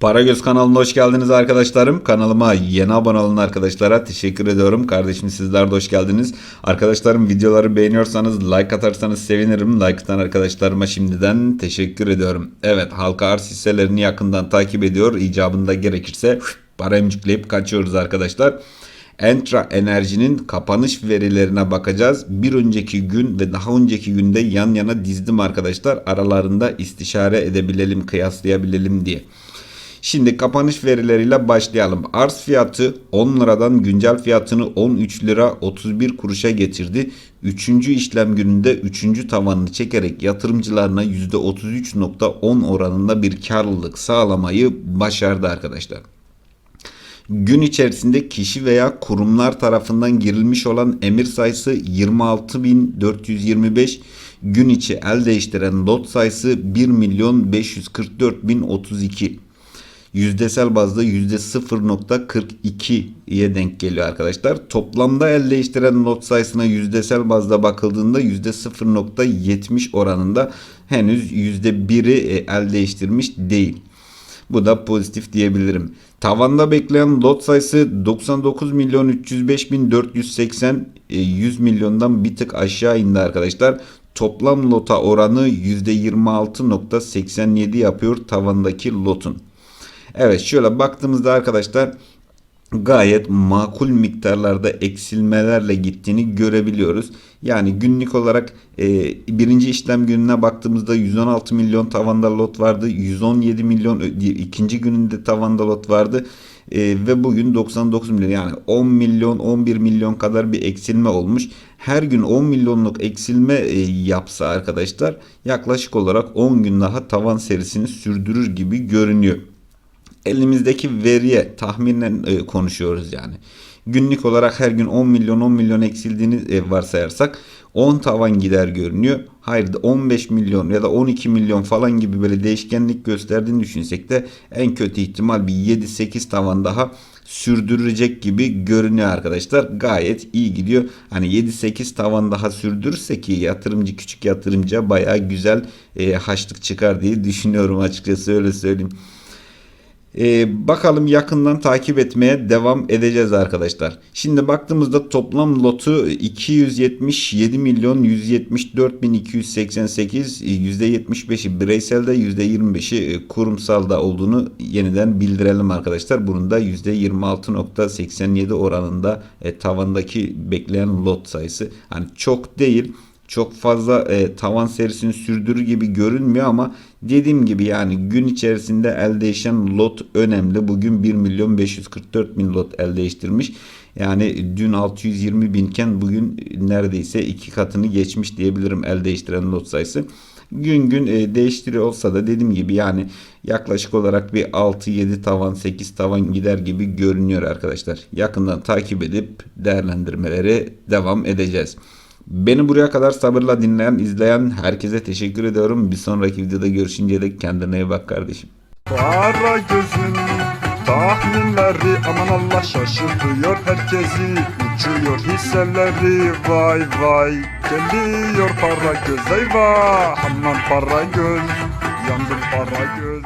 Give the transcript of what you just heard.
Paragöz kanalına hoş geldiniz arkadaşlarım. Kanalıma yeni abone olan arkadaşlara teşekkür ediyorum. Kardeşim sizler de hoş geldiniz. Arkadaşlarım videoları beğeniyorsanız like atarsanız sevinirim. Like atan arkadaşlarıma şimdiden teşekkür ediyorum. Evet halka arz hisselerini yakından takip ediyor. İcabında gerekirse para emcikleyip kaçıyoruz arkadaşlar. Entra Enerji'nin kapanış verilerine bakacağız. Bir önceki gün ve daha önceki günde yan yana dizdim arkadaşlar. Aralarında istişare edebilelim, kıyaslayabilelim diye. Şimdi kapanış verileriyle başlayalım. Arz fiyatı 10 liradan güncel fiyatını 13 lira 31 kuruşa getirdi. 3. işlem gününde 3. tavanını çekerek yatırımcılarına %33.10 oranında bir karlılık sağlamayı başardı arkadaşlar. Gün içerisinde kişi veya kurumlar tarafından girilmiş olan emir sayısı 26.425, gün içi el değiştiren lot sayısı 1.544.032. Yüzdesel bazda %0.42'ye denk geliyor arkadaşlar. Toplamda el değiştiren lot sayısına yüzdesel bazda bakıldığında %0.70 oranında henüz %1'i el değiştirmiş değil. Bu da pozitif diyebilirim. Tavanda bekleyen lot sayısı 99 milyon 305 bin 480 e, 100 milyondan bir tık aşağı indi arkadaşlar. Toplam lota oranı %26.87 yapıyor tavandaki lotun. Evet şöyle baktığımızda arkadaşlar gayet makul miktarlarda eksilmelerle gittiğini görebiliyoruz. Yani günlük olarak e, birinci işlem gününe baktığımızda 116 milyon tavanda lot vardı. 117 milyon ikinci gününde tavanda lot vardı. E, ve bugün 99 milyon yani 10 milyon 11 milyon kadar bir eksilme olmuş. Her gün 10 milyonluk eksilme e, yapsa arkadaşlar yaklaşık olarak 10 gün daha tavan serisini sürdürür gibi görünüyor elimizdeki veriye tahminen e, konuşuyoruz yani. Günlük olarak her gün 10 milyon 10 milyon eksildiğini e, varsayarsak 10 tavan gider görünüyor. Hayır 15 milyon ya da 12 milyon falan gibi böyle değişkenlik gösterdiğini düşünsek de en kötü ihtimal bir 7-8 tavan daha sürdürecek gibi görünüyor arkadaşlar. Gayet iyi gidiyor. Hani 7-8 tavan daha sürdürürse ki yatırımcı küçük yatırımcıya bayağı güzel e, haçlık çıkar diye düşünüyorum açıkçası öyle söyleyeyim. Ee, bakalım yakından takip etmeye devam edeceğiz arkadaşlar. Şimdi baktığımızda toplam lotu 277 milyon 174 bin 288 %75'i bireyselde %25'i kurumsalda olduğunu yeniden bildirelim arkadaşlar. Bunun da %26.87 oranında e, tavandaki bekleyen lot sayısı. Hani çok değil çok fazla e, tavan serisini sürdürür gibi görünmüyor ama dediğim gibi yani gün içerisinde el değişen lot önemli. Bugün 1 milyon 544 bin lot el değiştirmiş. Yani dün 620 binken bugün neredeyse iki katını geçmiş diyebilirim el değiştiren lot sayısı. Gün gün e, değiştiriyor olsa da dediğim gibi yani yaklaşık olarak bir 6-7 tavan 8 tavan gider gibi görünüyor arkadaşlar. Yakından takip edip değerlendirmelere devam edeceğiz. Beni buraya kadar sabırla dinleyen, izleyen herkese teşekkür ediyorum. Bir sonraki videoda görüşünceye dek kendine iyi bak kardeşim. Para gözün tahminleri aman Allah şaşırtıyor herkesi Uçuyor hisseleri vay vay Geliyor para göz eyvah aman para göz Yandım para göz